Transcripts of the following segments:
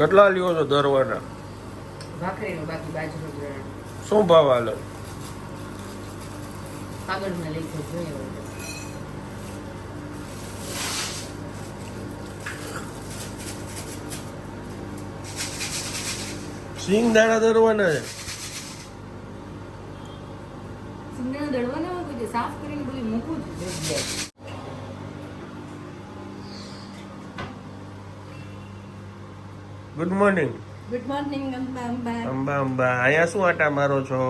કેટલા લ્યો છો દરવાના ભાખરીનું બાકી શું ભાવ હાલે? કાગળમાં લઈ જોઈએ સિંગ દાણા દરવાના છે? સિંગદાણા દળવાના હોય સાફ કરીને બધું મૂકવું જ good morning good morning Amba Amba Amba Amba અહીંયા શું આટા મારો છો?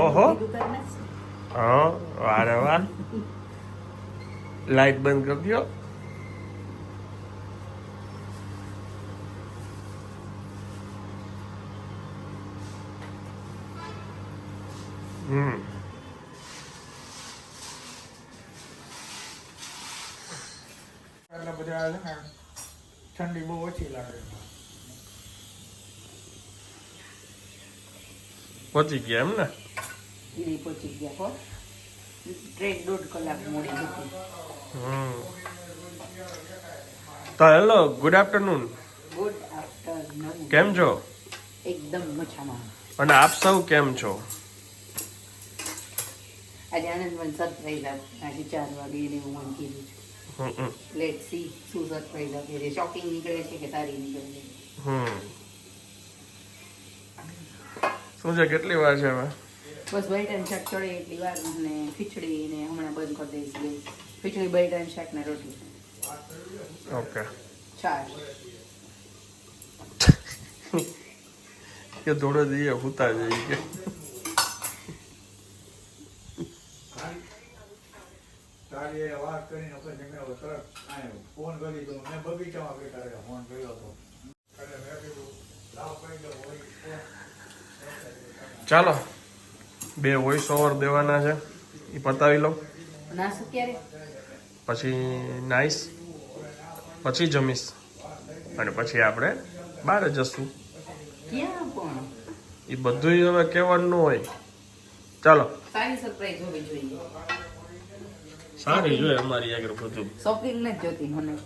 ઓહો. હા વારે વાર. લાઈટ બંધ કરી દો હમ એટલે બધા છે ને ઠંડી બહુ ઓછી લાગે પહોંચી ગયા એમ ને? ઈ પહોંચી ગયા હો. ટ્રેન દોઢ કલાક મોડી હતી. હમ. તો hello good afternoon good afternoon કેમ છો? એકદમ મજામાં. અને આપ સૌ કેમ છો? આજે આનંદમાં સરપ્રાઈઝ આજે ચાર વાગે એને હું મને કીધું છું. લેટ સી શું સરપ્રાઈઝ આપે છે. શોપિંગ નીકળે છે કે સારી નીકળે છે? હમ. શું છે કેટલી વાર છે હવે? બસ બે ટાઈમ શાક ચડે એટલી વાર અને ખીચડી ને હમણાં બંધ કરી દઈશ ખીચડી બે ટાઈમ શાક ને રોટલી. ઓકે. ચાર. કે થોડો જઈએ હુતા જઈએ કે ફોન કરી દો મેં બગીચામાં બેઠા ફોન કર્યો હતો એટલે મેં કીધું લાવ કરી દો વળી ફોન. ચાલો બે વોઇસ ઓવર દેવાના છે. એ પતાવી લો પછી નાઈશ પછી જમીશ. અને પછી આપણે બહાર જશું. એ બધું હવે કહેવાનું ન હોય. ચાલો. સારી જોઈએ. સારી જોઈએ અમારી આગળ બધું. શોપિંગ નથી જોતી મને.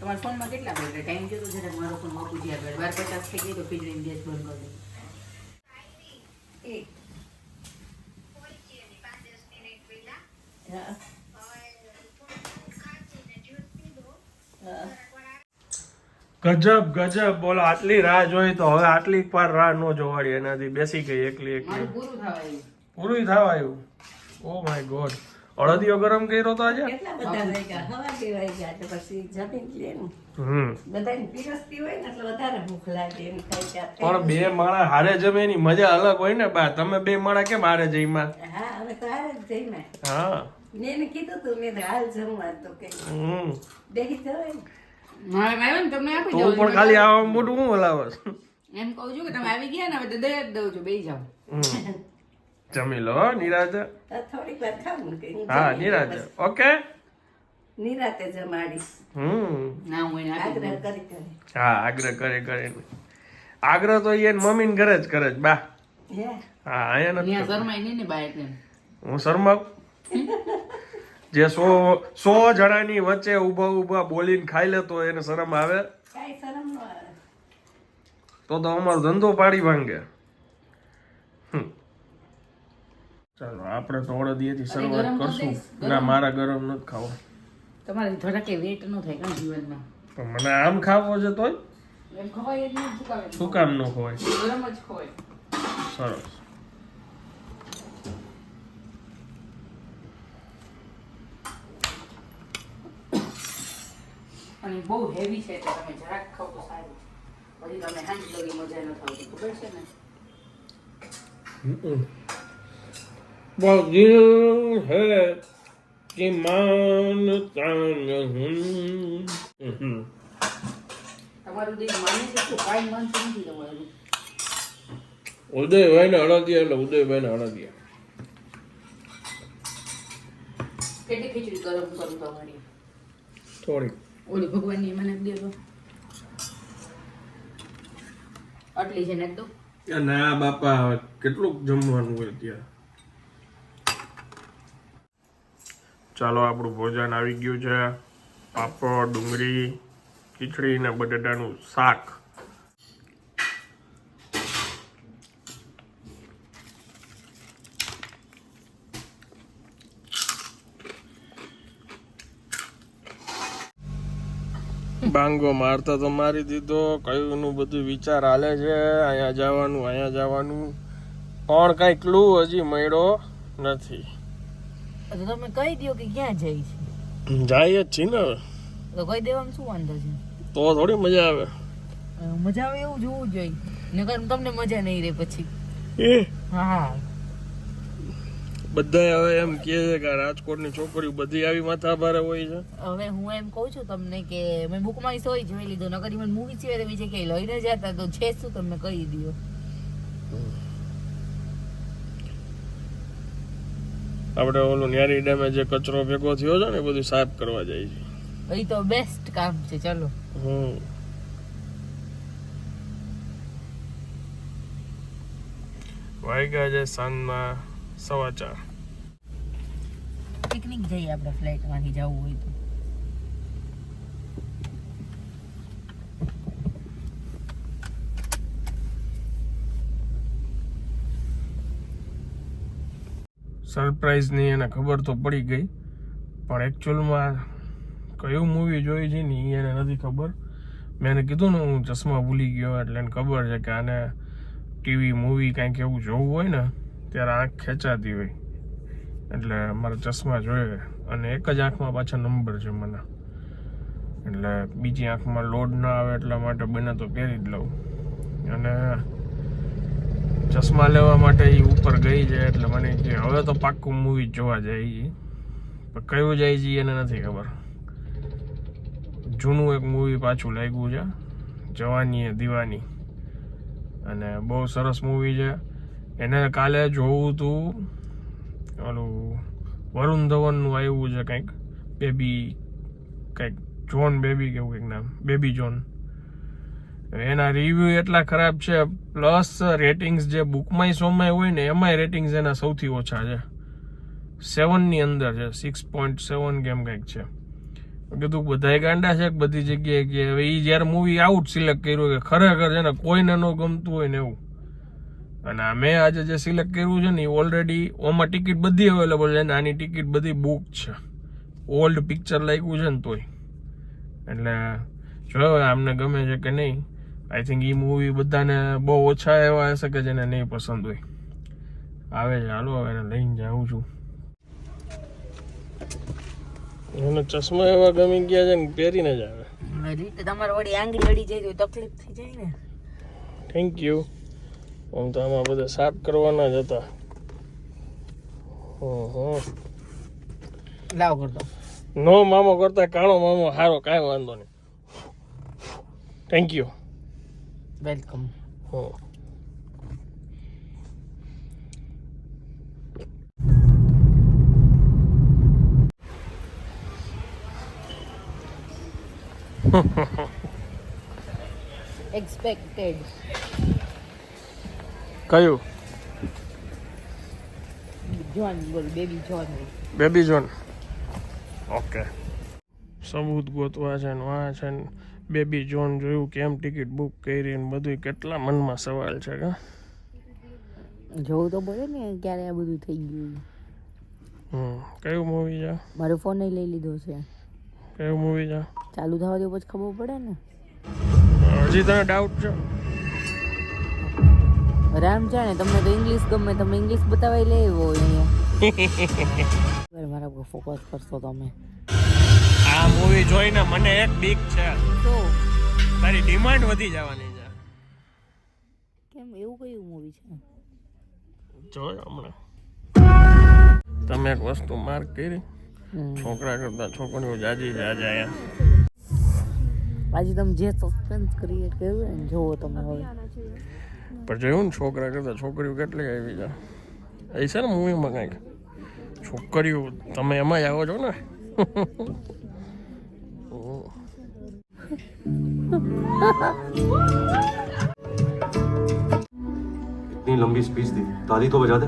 તમારા ફોનમાં કેટલા બેડ ટાઈમ કીધું જરા મારો ફોન મોકું જ્યાં બેડ બાર પચાસ થઈ ગઈ તો ખીચડીને ગેસ બંધ કરી દઉં. ગજબ ગજબ. બોલો આટલી રાહ જોઈ તો હવે આટલી વાર રાહ ન જોવાડી એનાથી. બેસી ગઈ એકલી એકલી. પૂરું થવા આવ્યું પૂરું થવા ઓ માય ગોડ અડદિયો ગરમ કર્યો તો આજે? કેટલા બધા વાગ્યા હવા કેવાય ગયા તો પછી જમીન લે ને. હમ. બધાને પીરસતી હોય ને એટલે વધારે ભૂખ લાગે એમ થાય કે પણ બે માળા હારે જમે ની મજા અલગ હોય ને બા. તમે બે માળા કેમ હારે જઈમાં હા હવે તો હારે જ જઈને હા. મેં એને કીધું તું મેં હાલ જમવા. તો કે હમ. બેસી જવાય મારે આવ્યો ને તમને આપી તું દઉં. પણ ખાલી આવા મોટું હું હલાવસ એમ કહું છું કે તમે આવી ગયા ને હવે તો દઈ જ દઉં છું બે જાઓ. હમ. જમી લો હો, થોડીક વાર ખાવું હા જમીને ઓકે? નિરાતે જમાડીશ. હમ. ના હું આગ્રહ કરી કરી. હા આગ્રહ કરે કરે. આગ્રહ તો એ મમ્મી ઘરે જ કરે જ બા. હા? અહીંયા નથી શરમાય નહીં ને બા એટલે. હું શરમાવ? જે સો સો જણાની વચ્ચે ઊભા ઊભા બોલીને ખાઈ લેતો એને શરમ આવે? કાંઈ શરમ ન આવે. તો તો અમારો ધંધો પાડી ભાંગે હમ. ચાલો આપણે તો અડદિયેથી શરૂઆત કરશું. ના મારા ગરમ નથી ખાવો. તમારે થોડા કે વેટ ન થાય કાં જીવનમાં. પણ મને આમ ખાવો છે તોય એમ ખવાય જ નહીં શું કામ શું કામ ન ખવાય. ગરમ જ ખવાય. સરસ. અને બહુ હેવી છે એટલે તમે જરાક ખાવ તો સારું. પછી તમે હાંજ લગી મજા ન થતી ખબર છે ને? बहुत दिल है कि मानता नहीं તમારું દિલ માને છે તો કાંઈ માનતું નથી તમારું ઉદયભાઈ ને અડદિયા એટલે ઉદયભાઈ ને અડદિયા કેટલી ખીચડી ગરમ કરું તમારી થોડીક ઓલી ભગવાનની મને દે તો આટલી છે નાખ દો ના બાપા કેટલું જમવાનું હોય ત્યાં ચાલો, આપણું ભોજન આવી ગયું છે. પાપડ, ડુંગળી, ખીચડી ને બટેટાનું શાક. બાંગો મારતા તો મારી દીધો. કયુંનું બધું વિચાર હાલે છે. અહીંયા જવાનું અહીંયા જવાનું. પણ કાંઈ ક્લુ હજી મળ્યો નથી. તો તમે કહી દો કે ક્યાં જઈ છે? જાય જ છે ને હવે. તો કહી દેવામાં શું વાંધો છે? તો થોડી મજા આવે. મજા આવે એવું જોવું જોઈએ. નકર તમને મજા નહીં રહે પછી. એ? હા બધા હવે એમ કે છે કે રાજકોટની છોકરીઓ બધી આવી માથા ભારે હોય છે. હવે હું એમ કહું છું તમને કે મેં બુકમાં સોય જોઈ લીધો નકર મને મૂવી સિવાય તો બીજે ક્યાંય લઈને જતા તો છે શું તમને કહી દો આપણે ઓલું ન્યારી ડેમે જે કચરો ભેગો થયો છે ને બધું સાફ કરવા જાય છે. એ તો બેસ્ટ કામ છે ચલો. હમ. વાગ્યા છે સાંજના સવા ચાર. પિકનિક જઈએ આપણે ફ્લેટમાંથી જવું હોય તો. સરપ્રાઈઝની એને ખબર તો પડી ગઈ. પણ એકચ્યુઅલમાં કયું મૂવી જોઈ છે ને એ એને નથી ખબર. મેં એને કીધું ને, હું ચશ્મા ભૂલી ગયો એટલે એને ખબર છે કે આને ટીવી મૂવી કાંઈક એવું જોવું હોય ને, ત્યારે આંખ ખેંચાતી હોય. એટલે મારે ચશ્મા જોઈએ. અને એક જ આંખમાં પાછા નંબર છે મને. એટલે બીજી આંખમાં લોડ ના આવે એટલા માટે બને તો પહેરી જ લઉં. અને ચશ્મા લેવા માટે એ ઉપર ગઈ છે એટલે મને કે હવે તો પાક્કું મૂવી જોવા જાય છે પણ કયું જાય છે એને નથી ખબર. જૂનું એક મૂવી પાછું લાગ્યું છે જવાની એ દીવાની. અને બહુ સરસ મૂવી છે. એને કાલે જોવું હતું ઓલું વરુણ ધવનનું આવ્યું છે કંઈક. બેબી કંઈક, જોન બેબી કેવું કંઈક નામ. Baby John. એના રિવ્યૂ એટલા ખરાબ છે પ્લસ રેટિંગ્સ જે બુકમાય શોમાં હોય ને, એમાંય રેટિંગ્સ એના સૌથી ઓછા છે. સેવનની અંદર છે સિક્સ પોઈન્ટ સેવન કેમ કંઈક છે. કીધું બધાય ગાંડા છે બધી જગ્યાએ કે હવે એ જ્યારે મૂવી આઉટ સિલેક્ટ કર્યું કે ખરેખર છે ને, કોઈને ન ગમતું હોય ને એવું. અને મેં આજે જે સિલેક્ટ કર્યું છે ને એ ઓલરેડી ઓમાં ટિકિટ બધી અવેલેબલ છે ને, આની ટિકિટ બધી બુક છે. ઓલ્ડ પિક્ચર લાગ્યું છે ને તોય. એટલે જોયો આમને ગમે છે કે નહીં આઈ થિંક એ મૂવી બધાને બહુ ઓછા એવા હશે કે જેને નહીં પસંદ હોય. આવે છે હાલો હવે એને લઈને જાઉં છું. એને ચશ્મા એવા ગમી ગયા છે ને પહેરીને જ આવે. તમારે વળી આંગળી અડી જાય તો તકલીફ થઈ જાય ને. થેન્ક યુ આમ તો આમાં બધા સાફ કરવાના જ હતા. હં હં લાવ કરતો. નો મામો કરતા કાણો મામો સારો કાંઈ વાંધો નહીં. થેન્ક યુ વેલકમ હં એક્સપેક્ટેડ કયું જોન બોલ baby John baby John okay સબૂત ગોતવા છે ને આ છે ને બેબી જોન જોયું કેમ ટિકિટ બુક કરી ને બધું કેટલા મનમાં સવાલ છે કે? જોવું તો પડે ને ક્યારે આ બધું થઈ ગયું. હમ કયું મૂવી છે? મારો ફોન લઈ લીધો છે. કયું મૂવી છે? ચાલુ થવા દો પછી ખબર પડે ને. હજી તને ડાઉટ છે? રામ જાણે તમને તો ઇંગ્લિશ ગમે તમે ઇંગ્લિશ બતાવી લેવો હોય અહીંયા. મારા ફોકસ કરશો તમે. મૂવી જોઈને મને એક બીક છે. તારી ડિમાન્ડ વધી જવાની છે. કેમ એવું કયું મૂવી છે? જોયો હમણાં. તમે એક વસ્તુ માર્ક કરી. છોકરા કરતા છોકરીઓ જાજી જાજા આયા આજે તમે જે સસ્પેન્સ ક્રિએટ કર્યું ને જોવો તમે હવે. પણ જોયું ને છોકરા કરતા છોકરીઓ કેટલી આવી છે. એ છે ને મૂવીમાં કંઈક. છોકરીઓ તમે એમાં આવો છો ને? इतनी लंबी स्पीच दी दादी तो बजा दे।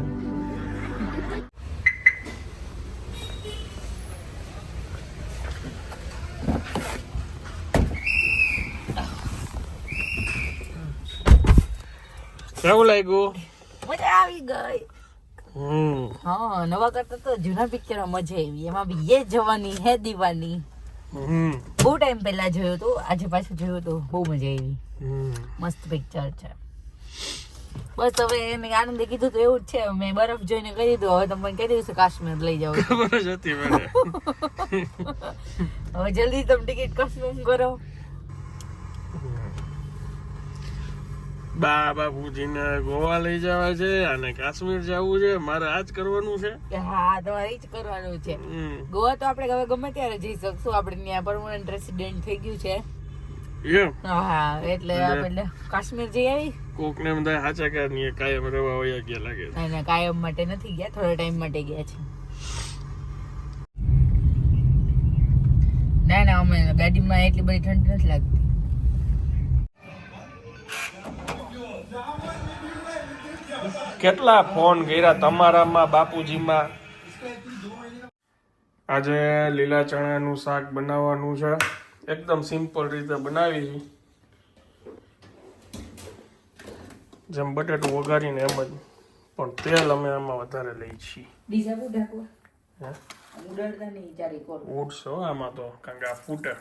क्या बोला मज़ा आई गई हाँ नवा करता तो जूना पिक्चर मज़ा आई एम ये जवानी है दीवानी બહુ ટાઈમ પહેલા જોયો તો આજે પાછું જોયો તો બહુ મજા આવી. હમ. મસ્ત પિક્ચર છે. બસ હવે મેં આનંદે કીધું તો એવું જ છે. મેં બરફ જોઈને કહી દીધું. હવે તમે કહી દીધું કાશ્મીર લઈ જાઓ. ખબર જ હતી હવે જલ્દી તમે ટિકિટ કન્ફર્મ કરો. બા બાપુજીને ગોવા લઈ જવા છે અને કાશ્મીર જવું છે. મારે આ જ કરવાનું છે. હા તમારે જ કરવાનું છે. ગોવા તો આપણે હવે ગમે ત્યારે જઈ શકશું. આપણે ત્યાં પરમાનન્ટ રેસિડેન્ટ થઈ ગયું છે. હા એટલે આપણે કાશ્મીર જઈ આવી. કોક ને બધા હાચા કે કાયમ રહેવા હોય ગયા લાગે અને કાયમ માટે નથી ગયા થોડા ટાઈમ માટે ગયા છે. ના ના અમે ગાડીમાં એટલી બધી ઠંડી નથી લાગતી. કેટલા ફોન કર્યા તમારામાં બાપુજીમાં? આજે લીલા ચણાનું શાક બનાવવાનું છે. એકદમ સિમ્પલ રીતે બનાવી જેમ બટેટું વઘારીને એમ જ. પણ તેલ અમે આમાં વધારે લઈ છીએ. ઉડશે આમાં તો કારણ કે આ ફૂટે.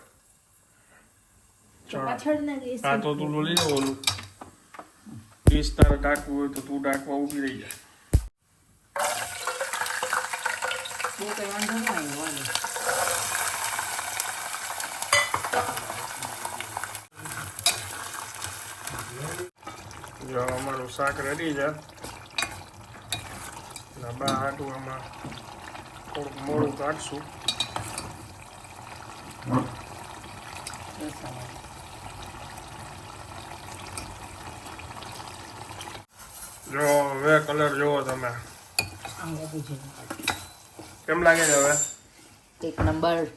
ચણા. તો તું લઈ લે ઓલું. પીસ તારે ટાંકવું હોય તો તું ટાંકવા ઊભી રહી જાય બહુ કઈ વાંધો ના આવ્યો વાંધો જો અમારું શાક રેડી છે ને બા હાટું આમાં થોડુંક મોડું કાઢશું જો હવે કલર જોવો તમે. કેમ લાગે છે હવે? એક નંબર.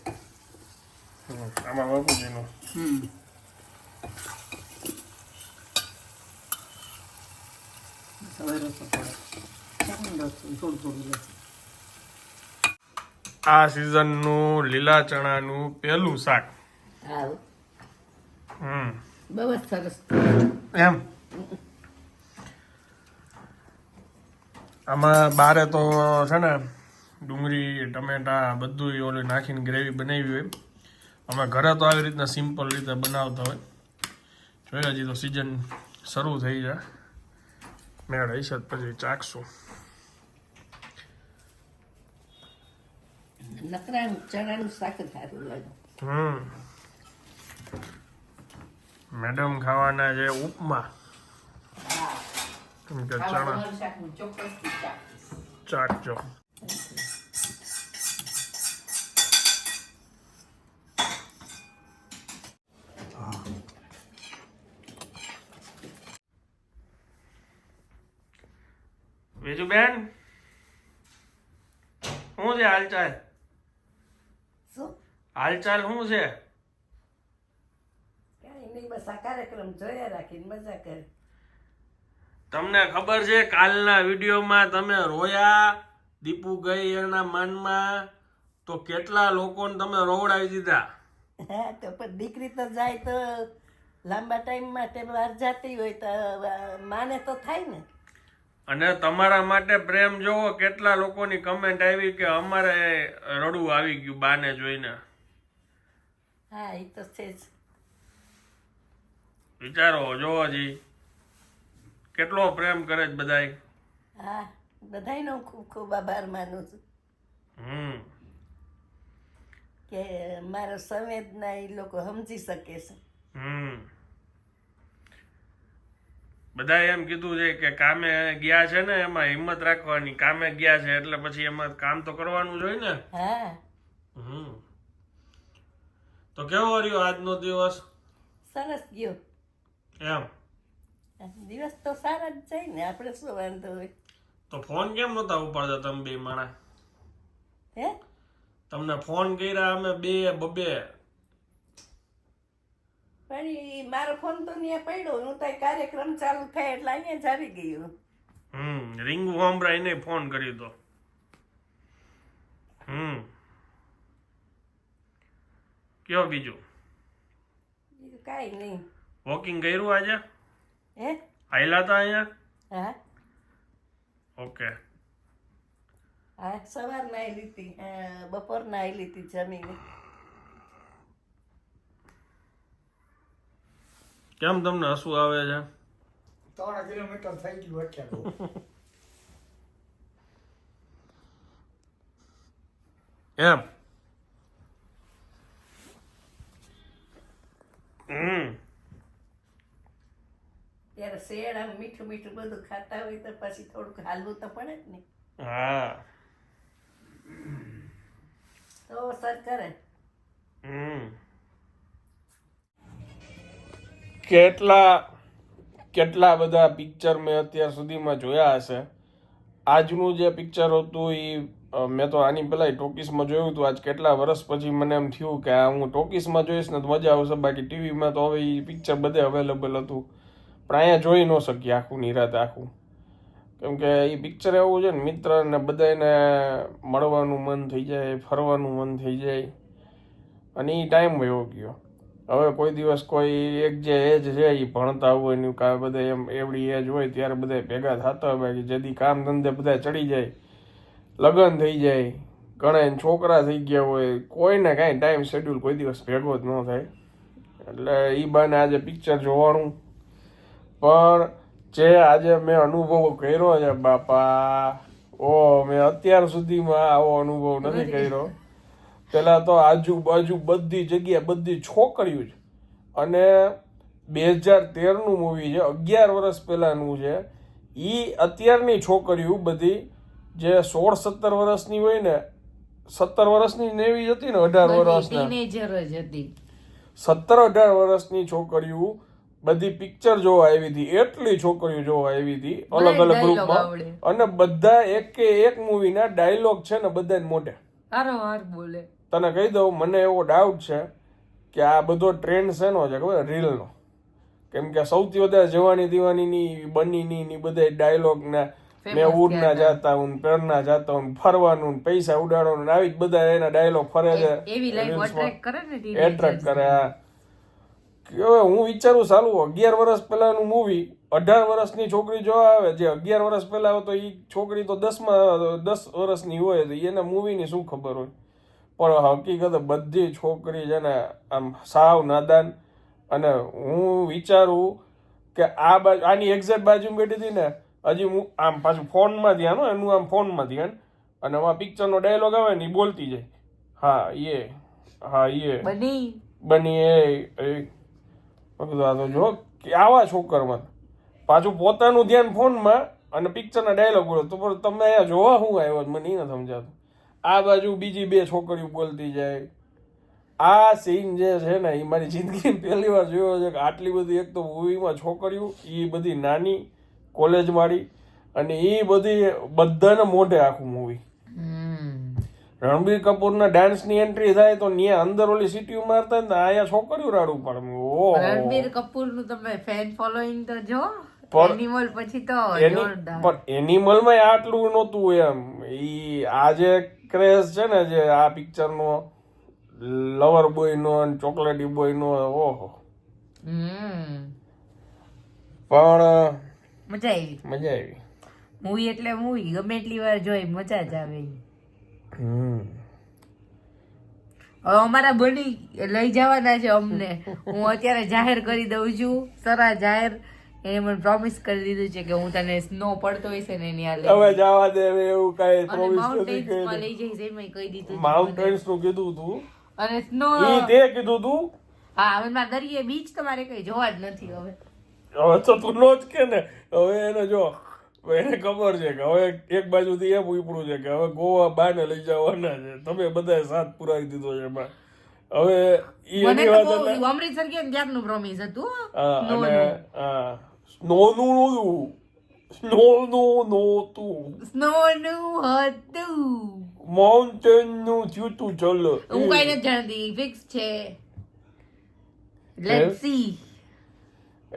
આમાં બાપુજીનું. હમ. આ સિઝનનું લીલા ચણાનું પહેલું શાક. હમ. બહુ સરસ. એમ? આમાં બારે તો છે ને ડુંગળી ટમેટા બધું ઓલું નાખીને ગ્રેવી બનાવી હોય અમે ઘરે તો આવી રીતના સિમ્પલ રીતે બનાવતા હોય. જોઈએ હજી તો સિઝન શરૂ થઈ જાય મેળ હશે પછી ચાખશું. નકરાનું ચણાનું શાક સારું લાગે. હમ. મેડમ ખાવાના છે ઉપમા. કેમ કે ચણા ચાખજો બીજું બેન શું છે હાલચાલ? શું? હાલચાલ શું છે? કાંઈ નહીં બસ આ કાર્યક્રમ જોયા રાખીને મજા કરે. તમને ખબર છે કાલના વિડીયોમાં તમે રોયા દીપુ ગઈ એના માનમાં તો કેટલા લોકોને તમે રોવડાવી દીધા? હા તો પણ દીકરી તો જાય તો લાંબા ટાઈમ માટે બહાર જતી હોય તો માને તો થાય ને. અને તમારા માટે પ્રેમ જોવો કેટલા લોકોની કમેન્ટ આવી કે અમારે રડવું આવી ગયું બાને જોઈને? હા એ તો છે જ. વિચારો જોવો જી. કેટલો પ્રેમ કરે છે બધાય? હા બધાયનો ખૂબ ખૂબ આભાર માનું છું. હમ. કે મારો સંવેદના એ લોકો સમજી શકે છે. હમ. બધાએ એમ કીધું છે કે કામે ગયા છે ને એમાં હિંમત રાખવાની. કામે ગયા છે એટલે પછી એમાં કામ તો કરવાનું જ હોય ને. હા. હમ. તો કેવો રહ્યો આજનો દિવસ? સરસ ગયો. એમ. દિવસ તો સારા જ જાય ને આપણે શું વાંધો હોય તો ફોન કેમ નતા ઉપાડતા તમે બે માણા હે તમને ફોન કર્યા અમે બે બબે પણ મારો ફોન તો ત્યાં પડ્યો હું તો કાર્યક્રમ ચાલુ થાય એટલે અહીંયા જ આવી ગયું હમ રિંગ હોમરાય ને ફોન કર્યો તો હમ કયો બીજું બીજું કાંઈ નહીં વોકિંગ કર્યું આજે હે? આયલા હતા અહીંયા? હા? ઓકે. હા સવાર નાઈ લીધી બપોર નાઈ લીધી જમીને. કેમ તમને હસવું આવે છે? ત્રણ કિલોમીટર થઈ ગયું અત્યારે એમ? હમ. ત્યારે શેડ આમ મીઠું મીઠું બધું ખાતા હોય તો પછી થોડુંક હાલવું તો પડે જ ને. હા. તો સર કરે. કેટલા કેટલા બધા પિક્ચર મેં અત્યાર સુધીમાં જોયા હશે. આજનું જે પિક્ચર હતું એ મેં તો આની પહેલા ટોકીસમાં જોયું હતું. આજ કેટલા વર્ષ પછી મને એમ થયું કે હું ટોકીસમાં જોઈશ ને તો મજા આવશે. બાકી ટીવીમાં તો હવે એ પિક્ચર બધે અવેલેબલ હતું. અહીંયા જોઈ ન શકીએ આખું નિરાત આખું. કેમ કે એ પિક્ચર એવું છે ને મિત્ર ને બધાને મળવાનું મન થઈ જાય, ફરવાનું મન થઈ જાય. અને એ ટાઈમ એવો ગયો. હવે કોઈ દિવસ કોઈ એક જે એજ છે એ ભણતા હોય ને કાં બધા એમ એવડી એજ હોય ત્યારે બધા ભેગા થતા હોય કે જેથી કામ ધંધે બધા ચડી જાય, લગ્ન થઈ જાય ઘણા છોકરા થઈ ગયા હોય, કોઈને કાંઈ ટાઈમ શેડ્યુલ કોઈ દિવસ ભેગો જ ન થાય. એટલે એ બાને આજે પિક્ચર જોવાનું. પણ જે આજે મેં અનુભવ કર્યો છે બાપા ઓ મેં અત્યાર સુધીમાં આવો અનુભવ નથી કર્યો. પેલા તો આજુબાજુ બધી જગ્યા બધી છોકરીઓ જ. અને બે હજાર તેરનું મૂવી છે અગિયાર વર્ષ પહેલાનું છે. એ અત્યારની છોકરીઓ બધી જે સોળ સત્તર વર્ષની હોય ને સત્તર વર્ષની નેવી હતી ને અઢાર વર્ષના. સત્તર અઢાર વર્ષની છોકરીઓ બધી પિક્ચર જોવા આવી હતી એટલી છોકરીઓ જોવા આવી હતી અલગ અલગ ગ્રુપમાં અને બધા એક કે એક મૂવીના ડાયલોગ છે ને બધા મોઢે. બોલે. તને કહી દઉં મને એવો ડાઉટ છે કે આ બધો ટ્રેન્ડ શેનો છે ખબર રીલનો. કેમ કે સૌથી વધારે જવાની દિવાનીની બનીની ની બધા ડાયલોગ ને મેં ઉડના જાતા હું પેરના જાતા હું ફરવાનું ને પૈસા ઉડાડવાનું ને આવી જ બધા એના ડાયલોગ ફરે છે. એવી લાઈફ Reelsમાં. કરે ને એટ્રેક્ટ કરે હા. હવે હું વિચારું સાલું અગિયાર વર્ષ પહેલાનું મૂવી અઢાર વર્ષની છોકરી જોવા આવે જે અગિયાર વર્ષ પહેલાં આવે તો એ છોકરી તો દસમાં દસ વર્ષની હોય તો એને મૂવીની શું ખબર હોય? પણ હકીકત બધી છોકરી છે ને આમ સાવ નાદાન. અને હું વિચારું કે આ બાજુ આની એક્ઝેક્ટ બાજુ બેઠી હતી ને હજી હું આમ પાછું ફોનમાં ધ્યાન હોય એનું આમ ફોનમાં ધ્યાન. અને આમાં પિક્ચરનો ડાયલોગ આવે ને એ બોલતી જાય. હા એ હા એ. બની. બની એ આ તો જો, આવા છોકરમાં પાછું પોતાનું ધ્યાન ફોનમાં અને પિક્ચરના ડાયલોગ બોલો તો પણ તમે અહીંયા જોવા શું આવ્યો મને એ સમજાતું. આ બાજુ બીજી બે છોકરીઓ બોલતી જાય. આ સીન જે છે ને એ મારી જિંદગી પહેલી વાર જોયો છે કે આટલી બધી એક તો મૂવીમાં છોકરીઓ એ બધી નાની કોલેજવાળી અને એ બધી બધાને મોઢે આખું મૂવી રણબીર કપૂરના ડાન્સની એન્ટ્રી થાય તો ન્યા અંદર ઓલી સીટીઓ મારતા ને અહીંયા છોકરીઓ રાડું પડે. ઓહો. રણબીર કપૂરનું તમે ફેન ફોલોઈંગ તો જો એનિમલ પછી તો પણ એનિમલમાં આટલું નહોતું એમ. ઈ આ જે ક્રેઝ છે ને જે આ પિક્ચરનો લવર બોયનો અને ચોકલેટી બોય નો ઓહો. હમ. પણ મજા આવી. મજા આવી. મૂવી એટલે મૂવી ગમે એટલી વાર જોઈ મજા જ આવે. હવે અમારા બની લઈ જવાના છે અમને. હું અત્યારે જાહેર કરી દઉં છું. સરા જાહેર એને મને પ્રોમિસ કરી દીધું છે કે હું તને સ્નો પડતો હોય છે ને એની લઈ હવે જવા દે હવે એવું કઈ પ્રોમિસ નથી માઉન્ટેન્સમાં કરી લઈ જઈશ એમ કહી દીધું. માઉન્ટેન્સનું કીધું તું. અને સ્નો ઈ તે કીધું તું? હા હવે મારા દરિયે બીચ તમારે કઈ જોવા જ નથી હવે. હવે તો તું નો જ કે ને? હવે એને જો એને ખબર છે કે હવે એક બાજુથી એમ ઉપડું છે કે હવે ગોવા બાને લઈ જવાના છે. તમે બધાએ સાથ પુરાવી દીધો છે એમાં. હવે ઈ એની વાત અમૃતસર કે ને પ્રોમિસ હતું હા, સ્નો અને. હા. સ્નોનું નહોતું. સ્નોનું નહોતું. સ્નો નું હતું. માઉન્ટેનનું થયું તું ચલો. હું કઈ નથી જાણતી. ફિક્સ છે. લેટ્સ સી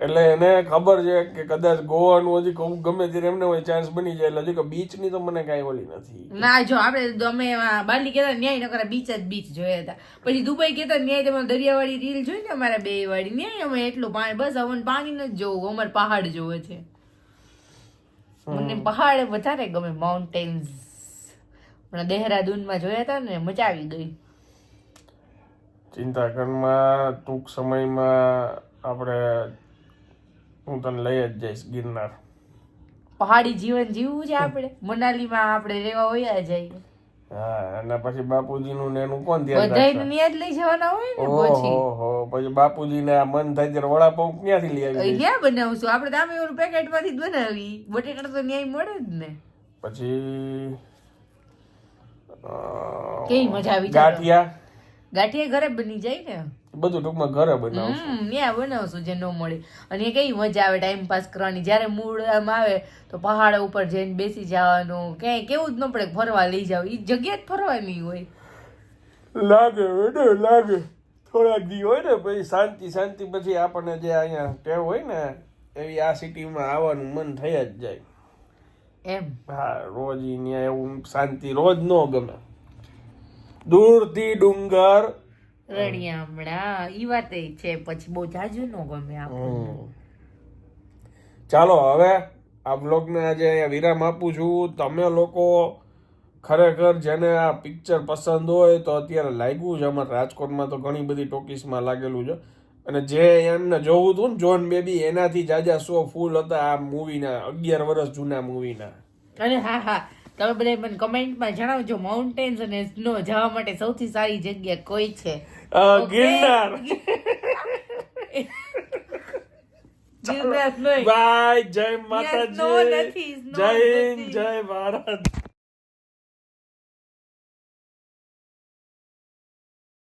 એટલે એને ખબર છે કે કદાચ ગોવાનું હજી કહું ગમે ત્યારે એમને હોય ચાન્સ બની જાય. એટલે હજી કે બીચની તો મને કાંઈ ઓલી નથી. ના જો આપણે અમે બાલી કેતા ન્યાય નકર બીચ જ બીચ જોયા હતા. પછી દુબઈ કેતા ન્યાય તમે દરિયાવાળી રીલ જોઈ ને અમારા બે વાળી ન્યાય અમે એટલું પાણી બસ અમને પાણી જ જોવું અમારે પહાડ જોવે છે. મને પહાડ વધારે ગમે માઉન્ટેન્સ હમણાં દેહરાદૂનમાં જોયા હતા ને મજા આવી ગઈ. ચિંતા કરમાં ટૂંક સમયમાં આપણે હું તને લઈ જ જઈશ ગિરનાર. પહાડી જીવન જીવવું છે આપણે? મનાલીમાં આપણે રેવા હોય જઈએ. હા અને પછી બાપુજીનું ને એનું કોણ ધ્યાન રાખે બધાય જ લઈ જવાના હોય ને પછી. ઓહો પછી બાપુજીને આ મન થાય ત્યારે વડાપાઉં ક્યાંથી લઈ આવી ક્યાં બનાવશું? આપણે તો આમે પેકેટ પેકેટમાંથી જ બનાવી બટેટા તો ન્યાય મળે જ ને. પછી કેવી મજા આવી. ગાંઠિયા. ગાંઠિયા ઘરે બની જાય ને? બધું ટૂંકમાં ઘરે બનાવશું. ત્યાં બનાવશું જે ન મળે. અને એ કઈ મજા આવે ટાઈમ પાસ કરવાની. જ્યારે મૂળ આમ આવે તો પહાડ ઉપર જઈને બેસી જવાનું. ક્યાંય કેવું જ ન પડે ફરવા લઈ જાવ. એ જગ્યા જ ફરવાની હોય. લાગે ને લાગે. થોડાક દી હોય ને પછી શાંતિ શાંતિ પછી આપણને જે અહીંયા ટેવ હોય ને એવી આ સિટીમાં આવવાનું મન થઈ જ જાય. એમ. હા રોજ ન્યા એવું શાંતિ રોજ ન ગમે. દૂરથી ડુંગર રણિયામણા ઈ વાત છે પછી બહુ જાજુ નો ગમે આપણને. ચાલો હવે આ બ્લોગને આજે અહીંયા વિરામ આપું છું. તમે લોકો ખરેખર જેને આ પિક્ચર પસંદ હોય તો અત્યારે લાગ્યું છે અમારે રાજકોટમાં તો ઘણી બધી ટોકીસમાં લાગેલું છે. અને જે એમને જોવું હતું ને જોન બેબી એનાથી જાજા શો ફૂલ હતા આ મૂવીના અગિયાર વર્ષ જૂના મૂવીના. અને હા હા. તમે બધા મને કમેન્ટમાં જણાવજો માઉન્ટેન્સ અને સ્નો જવા માટે સૌથી સારી જગ્યા કોઈ છે? ગિરનાર. બાય જય માતાજી જય હિન્દ. જય ભારત